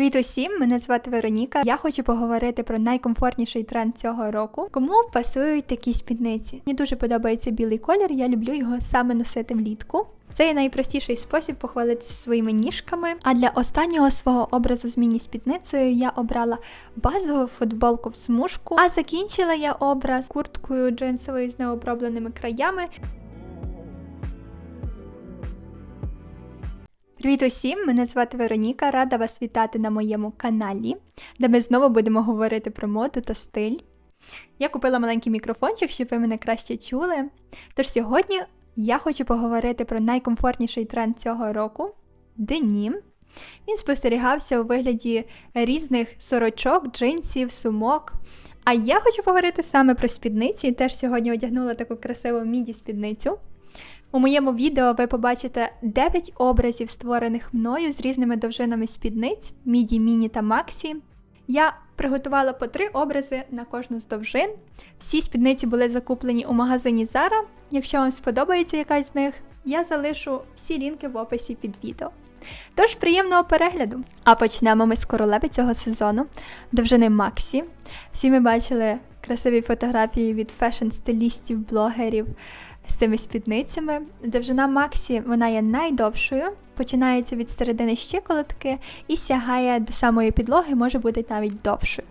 Привіт усім! Мене звати Вероніка. Я хочу поговорити про найкомфортніший тренд цього року. Кому пасують такі спідниці? Мені дуже подобається білий колір, я люблю його саме носити влітку. Це є найпростіший спосіб похвалитися своїми ніжками. А для останнього свого образу з міні-спідницею я обрала базову футболку в смужку, а закінчила я образ курткою джинсовою з необробленими краями. Привіт усім! Мене звати Вероніка. Рада вас вітати на моєму каналі, де ми знову будемо говорити про моду та стиль. Я купила маленький мікрофончик, щоб ви мене краще чули. Тож сьогодні я хочу поговорити про найкомфортніший тренд цього року денім. Він спостерігався у вигляді різних сорочок, джинсів, сумок. А я хочу поговорити саме про спідниці. Теж сьогодні одягнула таку красиву міді-спідницю. У моєму відео ви побачите 9 образів, створених мною з різними довжинами спідниць міді, міні та максі. Я приготувала по три образи на кожну з довжин. Всі спідниці були закуплені у магазині Zara. Якщо вам сподобається якась з них, я залишу всі лінки в описі під відео. Тож приємного перегляду! А почнемо ми з королеви цього сезону, довжини Максі. Всі ми бачили красиві фотографії від фешн-стилістів, блогерів з цими спідницями. Довжина Максі вона є найдовшою, починається від середини щиколотки і сягає до самої підлоги, може бути навіть довшою.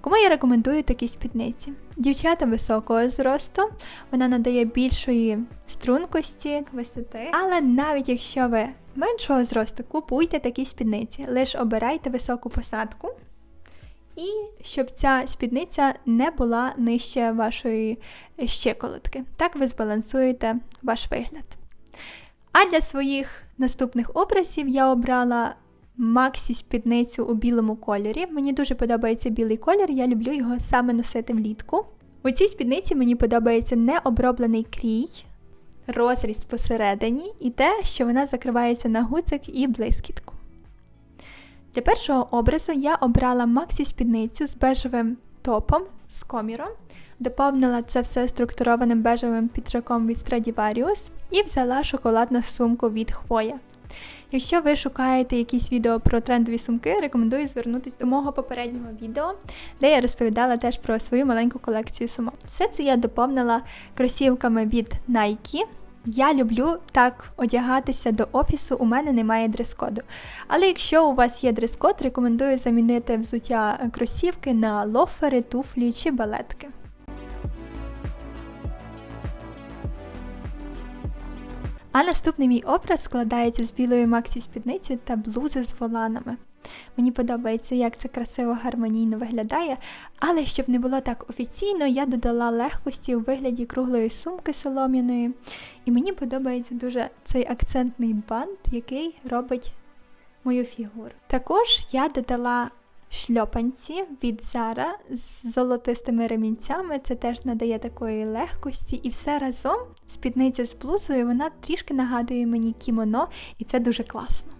Кому я рекомендую такі спідниці? Дівчата високого зросту, вона надає більшої стрункості, висоти. Але навіть якщо ви меншого зросту, купуйте такі спідниці, лише обирайте високу посадку. І щоб ця спідниця не була нижче вашої щиколотки. Так ви збалансуєте ваш вигляд. А для своїх наступних образів я обрала Максі спідницю у білому кольорі. Мені дуже подобається білий колір, я люблю його саме носити влітку. У цій спідниці мені подобається необроблений крій, розріз посередині і те, що вона закривається на гуцик і блискітку. Для першого образу я обрала Максі спідницю з бежевим топом з коміром, доповнила це все структурованим бежевим піджаком від Stradivarius і взяла шоколадну сумку від Хвоя. Якщо ви шукаєте якісь відео про трендові сумки, рекомендую звернутися до мого попереднього відео, де я розповідала теж про свою маленьку колекцію сумок. Все це я доповнила кросівками від Nike. Я люблю так одягатися до офісу, у мене немає дрес-коду. Але якщо у вас є дрес-код, рекомендую замінити взуття кросівки на лофери, туфлі чи балетки. А наступний мій образ складається з білої максі спідниці та блузи з воланами. Мені подобається, як це красиво гармонійно виглядає, але щоб не було так офіційно, я додала легкості у вигляді круглої сумки солом'яної. І мені подобається дуже цей акцентний бант, який робить мою фігуру. Також я додала шльопанці від Zara з золотистими ремінцями. Це теж надає такої легкості. І все разом спідниця з блузою, вона трішки нагадує мені кімоно, і це дуже класно.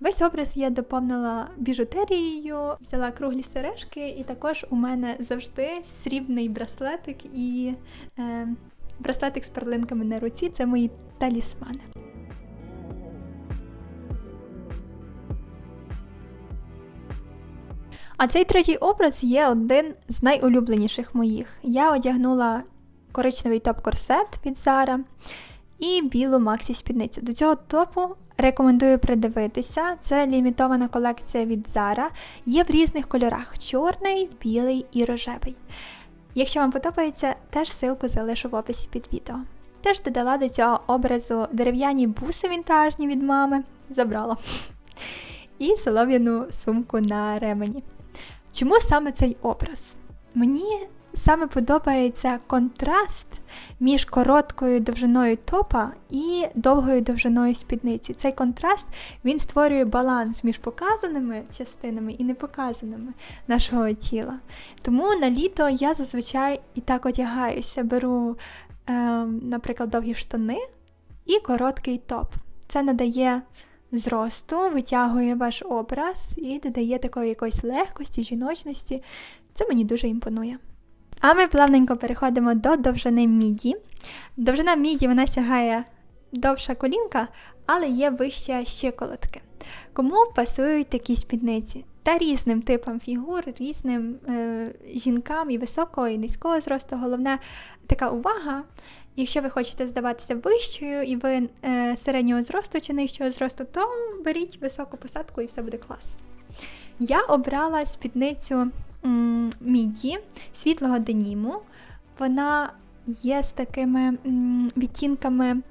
Весь образ я доповнила біжутерією, взяла круглі сережки, і також у мене завжди срібний браслетик і е, браслетик з перлинками на руці це мої талісмани. А цей третій образ є один з найулюбленіших моїх. Я одягнула коричневий топ-корсет від Zara і білу Максі спідницю. До цього топу рекомендую придивитися. Це лімітована колекція від Zara. Є в різних кольорах: чорний, білий і рожевий. Якщо вам подобається, теж ссылку залишу в описі під відео. Теж додала до цього образу дерев'яні буси вінтажні від мами, забрала. І солом'яну сумку на ремені. Чому саме цей образ? Мені саме подобається контраст між короткою довжиною топа і довгою довжиною спідниці. Цей контраст він створює баланс між показаними частинами і непоказаними нашого тіла. Тому на літо я зазвичай і так одягаюся, беру, е, наприклад, довгі штани і короткий топ. Це надає зросту, витягує ваш образ і додає такої якоїсь легкості, жіночності. Це мені дуже імпонує. А ми плавненько переходимо до довжини міді. Довжина міді вона сягає довша колінка, але є вище щиколотки. Кому пасують такі спідниці? Та різним типам фігур, різним е, жінкам і високого, і низького зросту. Головне така увага. Якщо ви хочете здаватися вищою і ви е, середнього зросту чи нижчого зросту, то беріть високу посадку і все буде клас. Я обрала спідницю міді світлого деніму. Вона є з такими відтінками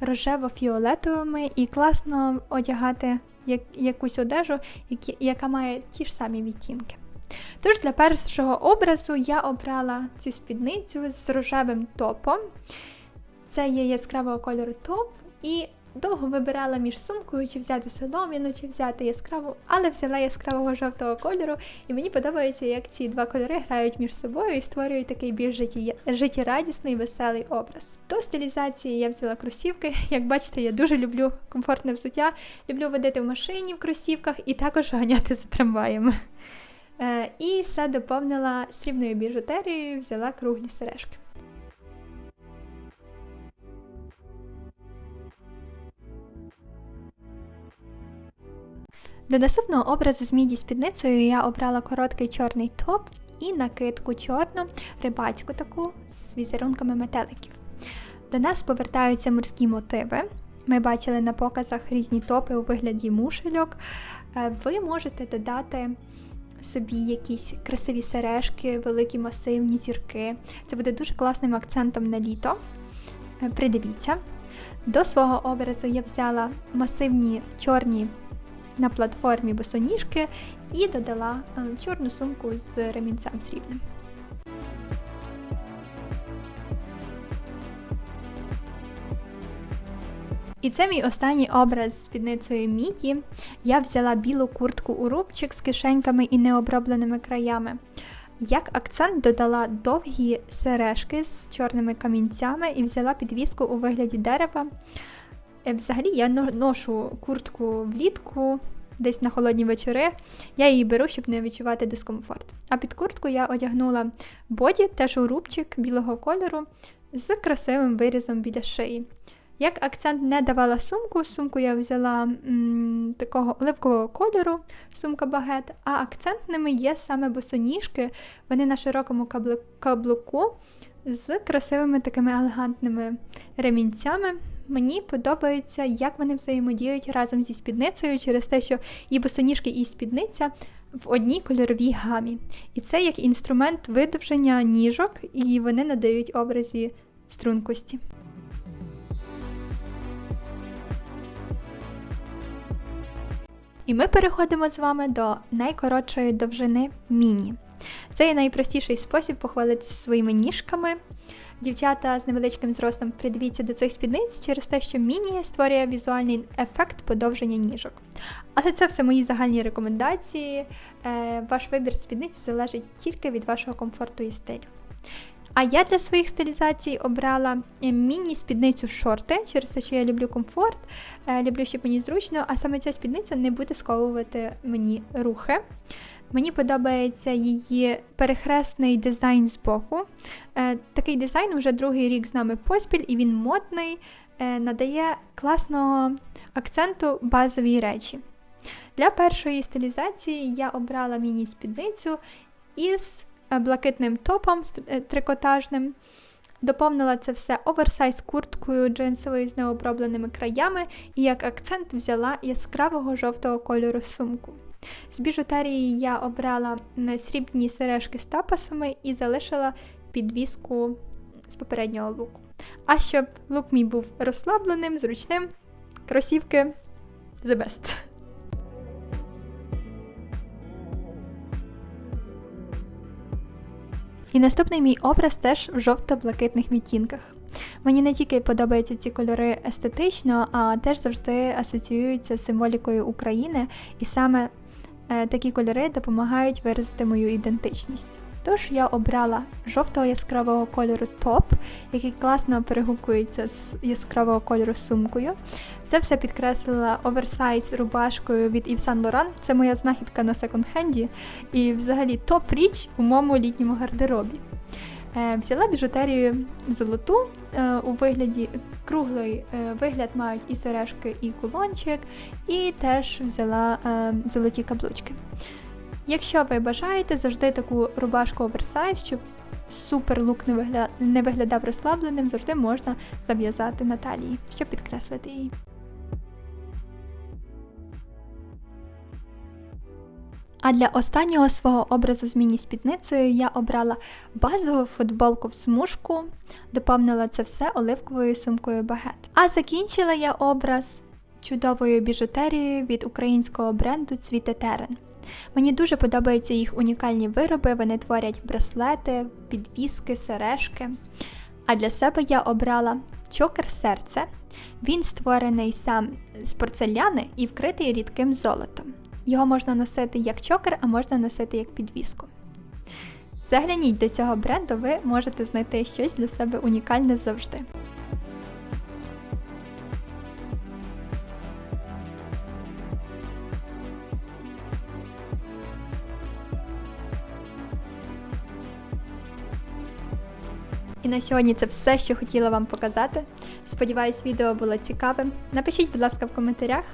рожево-фіолетовими і класно одягати як, якусь одежу, які, яка має ті ж самі відтінки. Тож для першого образу я обрала цю спідницю з рожевим топом. Це є яскравого кольору топ, і довго вибирала між сумкою, чи взяти солом'яну, чи взяти яскраву, але взяла яскравого жовтого кольору, і мені подобається, як ці два кольори грають між собою і створюють такий більш життєрадісний, веселий образ. До стилізації я взяла кросівки. Як бачите, я дуже люблю комфортне взуття, люблю водити в машині в кросівках і також ганяти за трамваями. Е, і все доповнила срібною біжутерією, взяла круглі сережки. До наступного образу з міді спідницею я обрала короткий чорний топ і накидку чорну, рибацьку таку з візерунками метеликів. До нас повертаються морські мотиви. Ми бачили на показах різні топи у вигляді мушельок. Е, Ви можете додати собі якісь красиві сережки, великі масивні зірки. Це буде дуже класним акцентом на літо. Е, Придивіться. До свого образу я взяла масивні чорні на платформі босоніжки і додала е, чорну сумку з ремінцем срібним. І це мій останній образ з спідницею Міді. Я взяла білу куртку у рубчик з кишеньками і необробленими краями. Як акцент додала довгі сережки з чорними камінцями і взяла підвіску у вигляді дерева. Е, Взагалі я но- ношу куртку влітку, десь на холодні вечори. Я її беру, щоб не відчувати дискомфорт. А під куртку я одягнула боді, теж у рубчик білого кольору з красивим вирізом біля шиї. Як акцент не давала сумку, сумку я взяла м, такого оливкового кольору, сумка багет, а акцентними є саме босоніжки. Вони на широкому каблу- каблуку з красивими такими елегантними ремінцями. Мені подобається, як вони взаємодіють разом зі спідницею через те, що і босоніжки, і спідниця в одній кольоровій гамі. І це як інструмент видовження ніжок, і вони надають образі стрункості. І ми переходимо з вами до найкоротшої довжини міні. Це є найпростіший спосіб похвалитися своїми ніжками. Дівчата з невеличким зростом придивіться до цих спідниць через те, що міні створює візуальний ефект подовження ніжок. Але це все мої загальні рекомендації. Е, Ваш вибір спідниці залежить тільки від вашого комфорту і стилю. А я для своїх стилізацій обрала е, міні-спідницю шорти, через те, що я люблю комфорт, е, люблю, щоб мені зручно, а саме ця спідниця не буде сковувати мені рухи. Мені подобається її перехресний дизайн з боку. Е, Такий дизайн вже другий рік з нами поспіль, і він модний, е, надає класного акценту базовій речі. Для першої стилізації я обрала міні-спідницю із е, блакитним топом трикотажним. Доповнила це все оверсайз курткою джинсовою з необробленими краями і як акцент взяла яскравого жовтого кольору сумку. З біжутерії я обрала срібні сережки з тапасами і залишила підвіску з попереднього луку. А щоб лук мій був розслабленим, зручним, кросівки the best. І наступний мій образ теж в жовто-блакитних відтінках. Мені не тільки подобаються ці кольори естетично, а теж завжди асоціюються з символікою України, і саме такі кольори допомагають виразити мою ідентичність. Тож я обрала жовтого яскравого кольору топ, який класно перегукується з яскравого кольору сумкою. Це все підкреслила оверсайз рубашкою від Yves Saint Laurent. Це моя знахідка на секонд-хенді. І взагалі топ річ у моєму літньому гардеробі. Е, взяла біжутерію золоту е, у вигляді круглий е, вигляд мають і сережки, і кулончик, і теж взяла золоті каблучки. Якщо ви бажаєте, завжди таку рубашку оверсайз, щоб супер лук не виглядав розслабленим, завжди можна зав'язати на талії, щоб підкреслити її. А для останнього свого образу з міні-спідницею я обрала базову футболку в смужку, доповнила це все оливковою сумкою багет. А закінчила я образ чудовою біжутерією від українського бренду Цвіте Терен. Мені дуже подобаються їх унікальні вироби, вони творять браслети, підвіски, сережки. А для себе я обрала чокер серце. Він створений сам з порцеляни і вкритий рідким золотом. Його можна носити як чокер, а можна носити як підвіску. Загляніть до цього бренду, ви можете знайти щось для себе унікальне завжди. І на сьогодні це все, що хотіла вам показати. Сподіваюсь, відео було цікавим. Напишіть, будь ласка, в коментарях,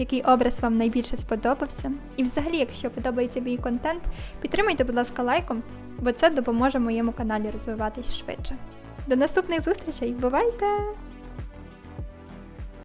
який образ вам найбільше сподобався. І взагалі, якщо подобається мій контент, підтримайте, будь ласка, лайком, бо це допоможе моєму каналі розвиватись швидше. До наступних зустрічей! Бувайте!